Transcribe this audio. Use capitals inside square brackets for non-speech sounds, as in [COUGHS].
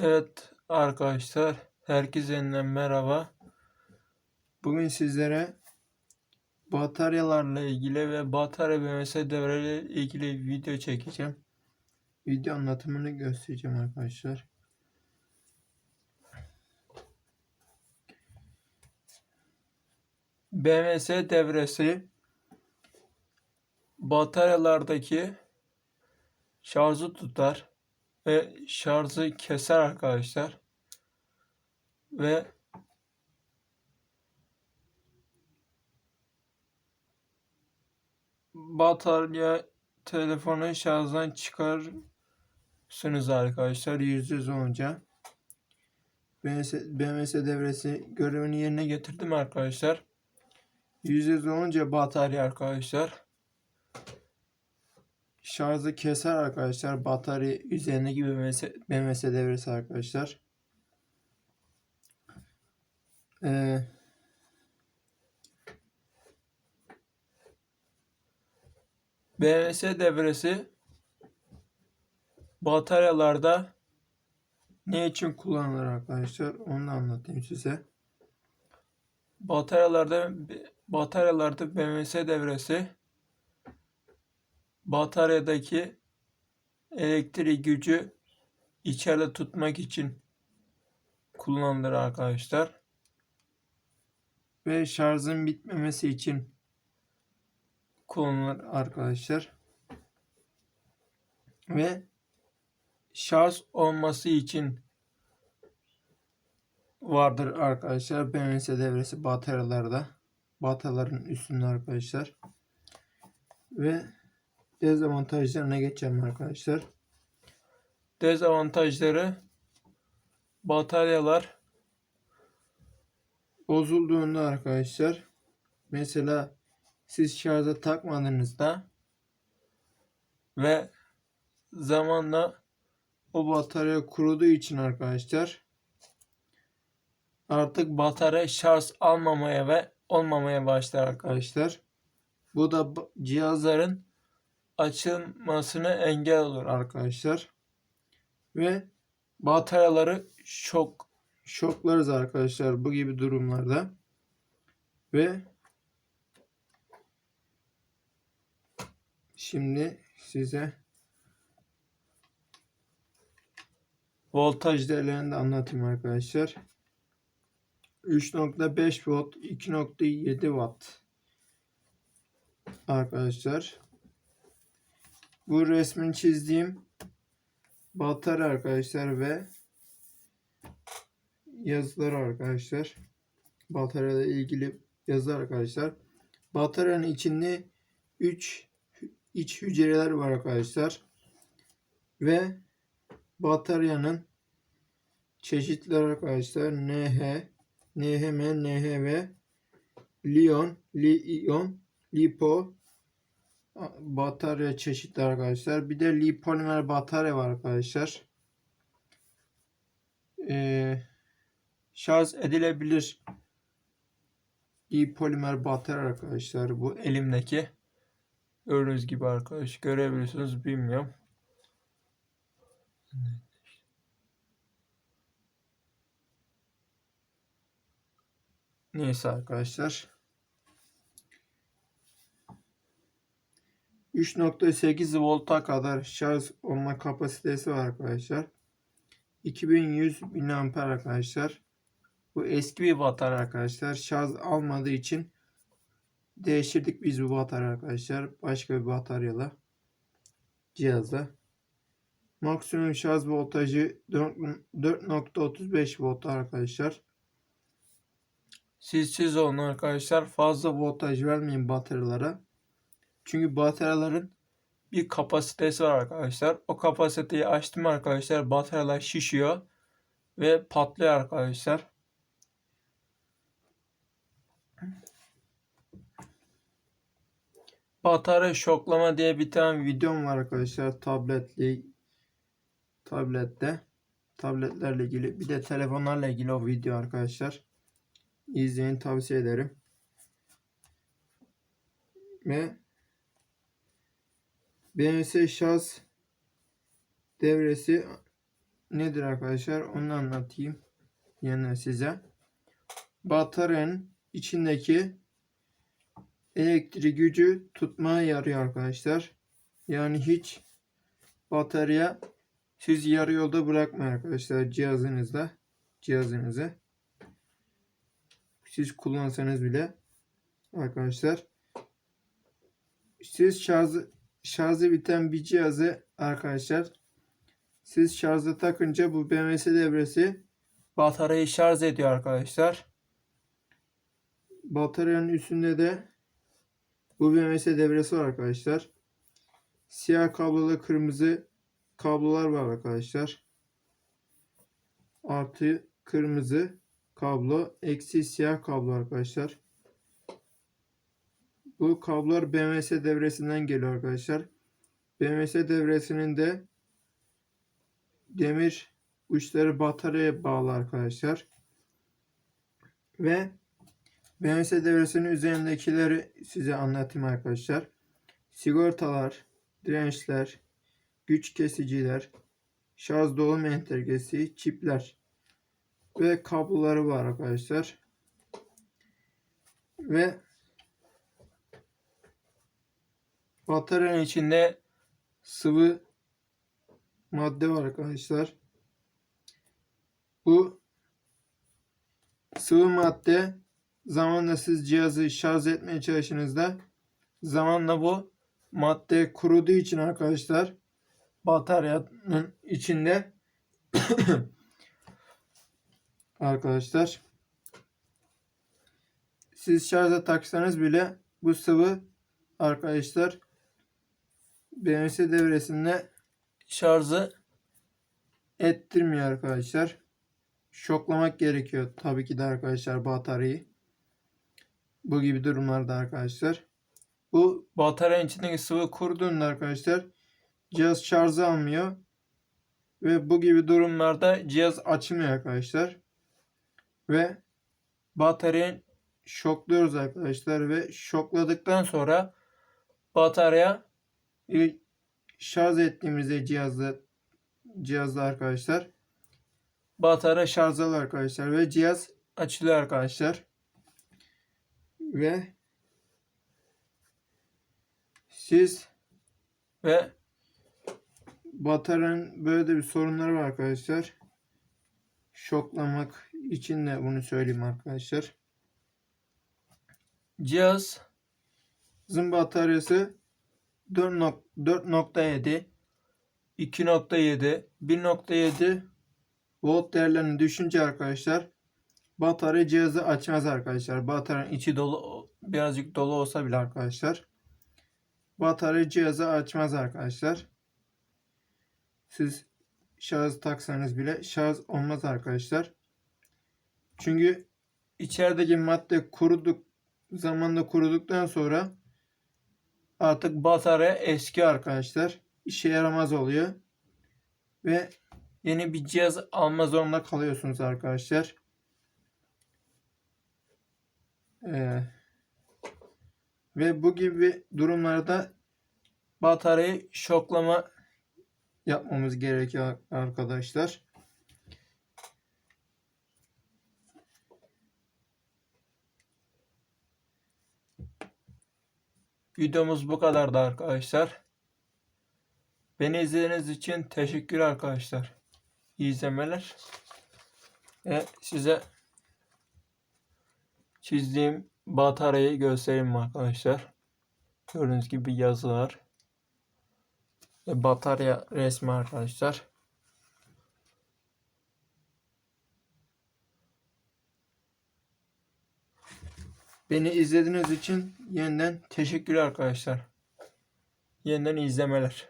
Evet arkadaşlar, herkese yeniden merhaba. Bugün sizlere bataryalarla ilgili ve batarya BMS devreleri ilgili video çekeceğim. Video anlatımını göstereceğim arkadaşlar. BMS devresi bataryalardaki şarjı tutar ve şarjı keser arkadaşlar. Ve batarya telefonu şarjdan çıkarsınız arkadaşlar yüz olunca. BMS, devresi görevini yerine getirdim arkadaşlar. Yüz olunca batarya arkadaşlar şarjı keser arkadaşlar. Batarya üzerindeki BMS, BMS devresi arkadaşlar. Ee, BMS devresi bataryalarda ne için kullanılır arkadaşlar? Onu da anlatayım size. Bataryalarda bataryalarda BMS devresi bataryadaki elektrik gücü içeride tutmak için kullanılır arkadaşlar. Ve şarjın bitmemesi için kullanılır arkadaşlar. Ve şarj olması için vardır arkadaşlar. BMS devresi bataryalarda. Bataryaların üstünde arkadaşlar. Ve dezavantajlarına geçelim arkadaşlar. Dezavantajları bataryalar bozulduğunda arkadaşlar mesela siz şarja takmadığınızda ve zamanla o batarya kuruduğu için arkadaşlar artık batarya şarj almamaya ve olmamaya başlar arkadaşlar. Bu da cihazların açılmasına engel olur arkadaşlar. Ve bataryaları şok şoklarız arkadaşlar bu gibi durumlarda. Ve şimdi size voltaj değerlerini de anlatayım arkadaşlar. 3.5 volt 2.7 watt arkadaşlar. Bu resmin çizdiğim batarya arkadaşlar ve yazılar arkadaşlar. Bataryayla ilgili yazı arkadaşlar. Bataryanın içinde 3 iç hücreler var arkadaşlar. Ve bataryanın çeşitleri arkadaşlar NH, NHM, NHV, Lion, Li-ion, Lipo, batarya çeşitli arkadaşlar. Bir de li polimer batarya var arkadaşlar. Ee, şarj edilebilir li polimer batarya arkadaşlar. Bu elimdeki. Gördüğünüz gibi arkadaş görebiliyorsunuz bilmiyorum. Neyse arkadaşlar. 3.8 volta kadar şarj olma kapasitesi var arkadaşlar. 2100 mAh arkadaşlar. Bu eski bir batarya arkadaşlar. Şarj almadığı için değiştirdik biz bu batarya arkadaşlar. Başka bir bataryala cihazla. Maksimum şarj voltajı 4.35 volt arkadaşlar. Siz siz olun arkadaşlar. Fazla voltaj vermeyin bataryalara. Çünkü bataryaların bir kapasitesi var arkadaşlar. O kapasiteyi açtım arkadaşlar. Bataryalar şişiyor ve patlıyor arkadaşlar. Batarya şoklama diye bir tane videom var arkadaşlar. Tabletli tablette tabletlerle ilgili bir de telefonlarla ilgili o video arkadaşlar. İzleyin tavsiye ederim. Ve BMS şarj devresi nedir arkadaşlar? Onu anlatayım yine size. Bataryanın içindeki elektrik gücü tutmaya yarıyor arkadaşlar. Yani hiç batarya siz yarı yolda bırakmayın arkadaşlar cihazınızda cihazınızı. Siz kullansanız bile arkadaşlar siz şarjı şarjı biten bir cihazı arkadaşlar siz şarja takınca bu BMS devresi bataryayı şarj ediyor arkadaşlar. Bataryanın üstünde de bu BMS devresi var arkadaşlar. Siyah kablolu kırmızı kablolar var arkadaşlar. Artı kırmızı kablo, eksi siyah kablo arkadaşlar. Bu kablolar BMS devresinden geliyor arkadaşlar. BMS devresinin de demir uçları bataryaya bağlı arkadaşlar. Ve BMS devresinin üzerindekileri size anlatayım arkadaşlar. Sigortalar, dirençler, güç kesiciler, şarj dolum entegresi, çipler ve kabloları var arkadaşlar. Ve bataryanın içinde sıvı madde var arkadaşlar. Bu sıvı madde zamanla siz cihazı şarj etmeye çalıştığınızda zamanla bu madde kuruduğu için arkadaşlar bataryanın içinde [COUGHS] arkadaşlar siz şarja taksanız bile bu sıvı arkadaşlar BMS devresinde şarjı ettirmiyor arkadaşlar. Şoklamak gerekiyor tabii ki de arkadaşlar bataryayı. Bu gibi durumlarda arkadaşlar. Bu bataryanın içindeki sıvı kuruduğunda arkadaşlar cihaz şarjı almıyor. Ve bu gibi durumlarda cihaz açılmıyor arkadaşlar. Ve bataryayı şokluyoruz arkadaşlar ve şokladıktan sonra batarya şarj ettiğimizde cihazda cihazda arkadaşlar batarya şarj arkadaşlar ve cihaz açılıyor arkadaşlar. Ve siz ve bataryanın böyle de bir sorunları var arkadaşlar. Şoklamak için de bunu söyleyeyim arkadaşlar. Cihazın bataryası 4.7 2.7 1.7 volt değerlerini düşünce arkadaşlar batarya cihazı açmaz arkadaşlar. Bataryanın içi dolu birazcık dolu olsa bile arkadaşlar batarya cihazı açmaz arkadaşlar. Siz şarj taksanız bile şarj olmaz arkadaşlar. Çünkü içerideki madde kuruduk zamanda kuruduktan sonra artık batarya eski arkadaşlar. İşe yaramaz oluyor. Ve yeni bir cihaz alma zorunda kalıyorsunuz arkadaşlar. Ee, ve bu gibi durumlarda bataryayı şoklama yapmamız gerekiyor arkadaşlar. Videomuz bu kadardı arkadaşlar. Beni izlediğiniz için teşekkür arkadaşlar. İyi izlemeler. Ve size çizdiğim bataryayı göstereyim arkadaşlar. Gördüğünüz gibi yazılar. Ve batarya resmi arkadaşlar. Beni izlediğiniz için yeniden teşekkür arkadaşlar. Yeniden izlemeler.